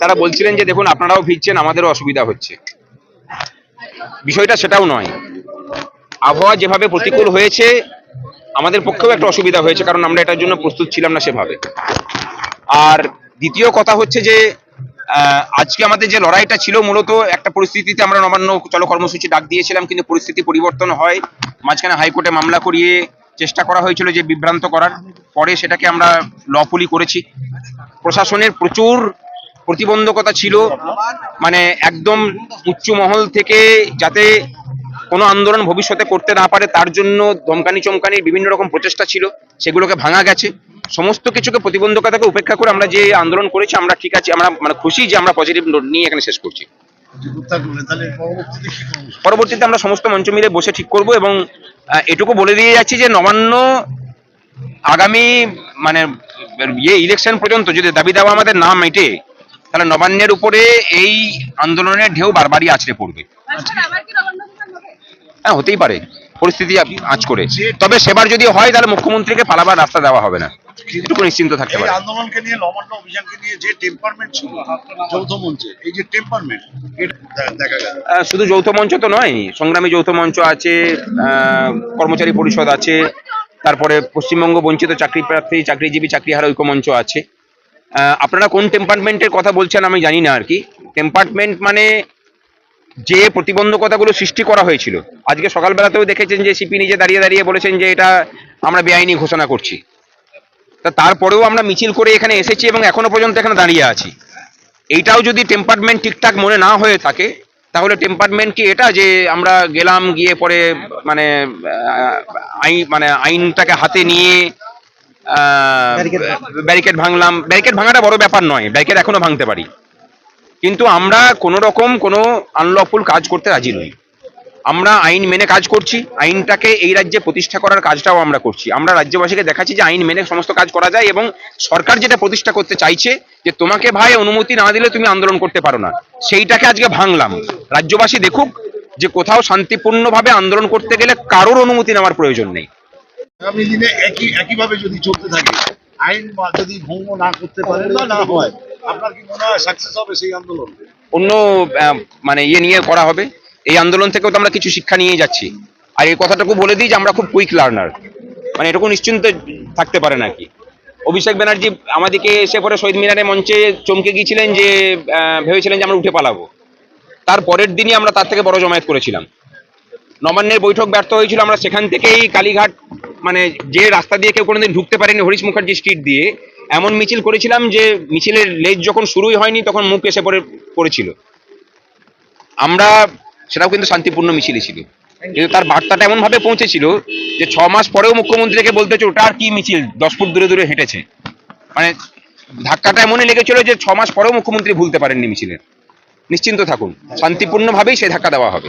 তারা বলছিলেন যে দেখুন, আপনারাও ভিজছেন আমাদেরও অসুবিধা হচ্ছে। বিষয়টা সেটাও নয়। আবহাওয়া যেভাবে প্রতিকূল হয়েছে, আমাদের পক্ষেও একটা অসুবিধা হয়েছে, কারণ আমরা এটার জন্য প্রস্তুত ছিলাম না সেভাবে। আর দ্বিতীয় কথা হচ্ছে যে আজকে আমাদের যে লড়াইটা ছিল মূলত, একটা পরিস্থিতিতে আমরা নবান্ন চলো কর্মসূচি ডাক দিয়েছিলাম, কিন্তু পরিস্থিতি পরিবর্তন হয়। মাঝখানে হাইকোর্টে মামলা করিয়ে চেষ্টা করা হয়েছিল যে বিভ্রান্ত করার। পরে সেটাকে আমরা লফুলি করেছি। প্রশাসনের প্রচুর প্রতিবন্ধকতা ছিল মানে একদম উচ্চ মহল থেকে যাতে কোনো আন্দোলন ভবিষ্যতে করতে না পারে, তার জন্য ধমকানি চমকানির বিভিন্ন রকম প্রচেষ্টা ছিল, সেগুলোকে ভাঙা গেছে। সমস্ত কিছুকে প্রতিবন্ধকতাকে উপেক্ষা করে আমরা যে আন্দোলন করেছি, আমরা ঠিক আছে, আমরা মানে খুশি যে আমরা পজিটিভ নোট নিয়ে এখানে শেষ করছি। পরবর্তীতে আমরা সমস্ত মঞ্চ মিলে বসে ঠিক করব এবং এটুকু বলে দিয়ে যাচ্ছি যে নবান্ন আগামী মানে ইয়ে ইলেকশন পর্যন্ত যদি দাবি দাওয়া আমাদের না মেটে তাহলে নবান্নের উপরে এই আন্দোলনের ঢেউ বারবারই আছড়ে পড়বে। হ্যাঁ হতেই পারে। পরিস্থিতি আঁচ করে। তবে সেবার যদি হয় তাহলে মুখ্যমন্ত্রীকে পালাবার রাস্তা দেওয়া হবে না। নিশ্চিন্ত থাকতে পারে। আন্দোলনকে নিয়ে নবান্ন অভিযানকে নিয়ে যে টেম্পারমেন্ট ছিল যৌথ মঞ্চে এই যে টেম্পারমেন্ট দেখা গেল। শুধু যৌথ মঞ্চ তো নয় সংগ্রামী যৌথ মঞ্চ আছে আহ, কর্মচারী পরিষদ আছে তারপরে পশ্চিমবঙ্গ বঞ্চিত চাকরি প্রার্থী চাকরিজীবী চাকরিহারা ঐক্য মঞ্চ আছে। আপনারা কোন টেম্পার্টমেন্টের কথা বলছেন আমি জানি না আর কি। টেম্পার্টমেন্ট মানে যে প্রতিবন্ধকতাগুলো সৃষ্টি করা হয়েছিল। আজকে সকালবেলাতেও দেখেছেন যে সিপি নিজে দাঁড়িয়ে দাঁড়িয়ে বলেছেন যে এটা আমরা বেআইনি ঘোষণা করছি। তা তারপরেও আমরা মিছিল করে এখানে এসেছি এবং এখনও পর্যন্ত এখানে দাঁড়িয়ে আছি। এইটাও যদি টেম্পার্টমেন্ট ঠিকঠাক মনে না হয়ে থাকে, তাহলে টেম্পার্টমেন্ট কি এটা যে আমরা গেলাম গিয়ে পরে মানে আইন মানে আইনটাকে হাতে নিয়ে ব্যারিকেড ভাঙলাম। ব্যারিকেড ভাঙাটা বড় ব্যাপার নয়। ব্যারিকেড এখনও ভাঙতে পারি। কিন্তু আমরা কোনো রকম কোনো আনলফুল কাজ করতে রাজি নই। আমরা আইন মেনে কাজ করছি। আইনটাকে এই রাজ্যে প্রতিষ্ঠা করার কাজটাও আমরা করছি। আমরা রাজ্যবাসীকে দেখাচ্ছি যে আইন মেনে সমস্ত কাজ করা যায় এবং সরকার যেটা প্রতিষ্ঠা করতে চাইছে যে তোমাকে ভাই অনুমতি না দিলে তুমি আন্দোলন করতে পারো না। সেইটাকে আজকে ভাঙলাম। রাজ্যবাসী দেখুক যে কোথাও শান্তিপূর্ণভাবে আন্দোলন করতে গেলে কারোর অনুমতি নেওয়ার প্রয়োজন নেই। আগামী দিনে একই, একইভাবে যদি চলতে থাকে, আইন যদি ভঙ্গ না করতে পারে বা না হয়, আপনার কি মনে হয় সাকসেস হবে সেই আন্দোলন? অন্য মানে ইয়ে নিয়ে করা হবে। এই আন্দোলন থেকেও তো আমরা কিছু শিক্ষা নিয়ে যাচ্ছি। আর এই কথাটুকু বলে দিই যে আমরা খুব কুইক লার্নার মানে এটুকু নিশ্চিন্ত থাকতে পারে নাকি? অভিষেক ব্যানার্জি আমাদেরকে এসে পরে শহীদ মিনারে মঞ্চে চমকে গিয়েছিলেন যে ভেবেছিলেন যে আমরা উঠে পালাবো। তার পরের দিনই আমরা তার থেকে বড় জমায়েত করেছিলাম। নবান্নের বৈঠক ব্যর্থ হয়েছিল, আমরা সেখান থেকেই কালীঘাট মানে যে রাস্তা দিয়ে কেউ কোনোদিন ঢুকতে পারেনি হরিশ মুখার্জি স্ট্রিট দিয়ে, এমন মিছিল করেছিলাম যে মিছিলের লেজ যখন শুরুই হয়নি তখন মুখ এসে পড়ে, পড়েছিল। আমরা, সেটাও কিন্তু শান্তিপূর্ণ মিছিলই ছিল। কিন্তু তার বার্তাটা এমন ভাবে পৌঁছেছিল যে ছ মাস পরেও মুখ্যমন্ত্রীকে বলতে হচ্ছে ওটা আর কি মিছিল, দশ ফুট দূরে দূরে হেঁটেছে। মানে ধাক্কাটা এমনই লেগেছিল যে ছ মাস পরেও মুখ্যমন্ত্রী ভুলতে পারেননি মিছিলের নিশ্চিন্ত থাকুন, শান্তিপূর্ণভাবেই সেই ধাক্কা দেওয়া হবে।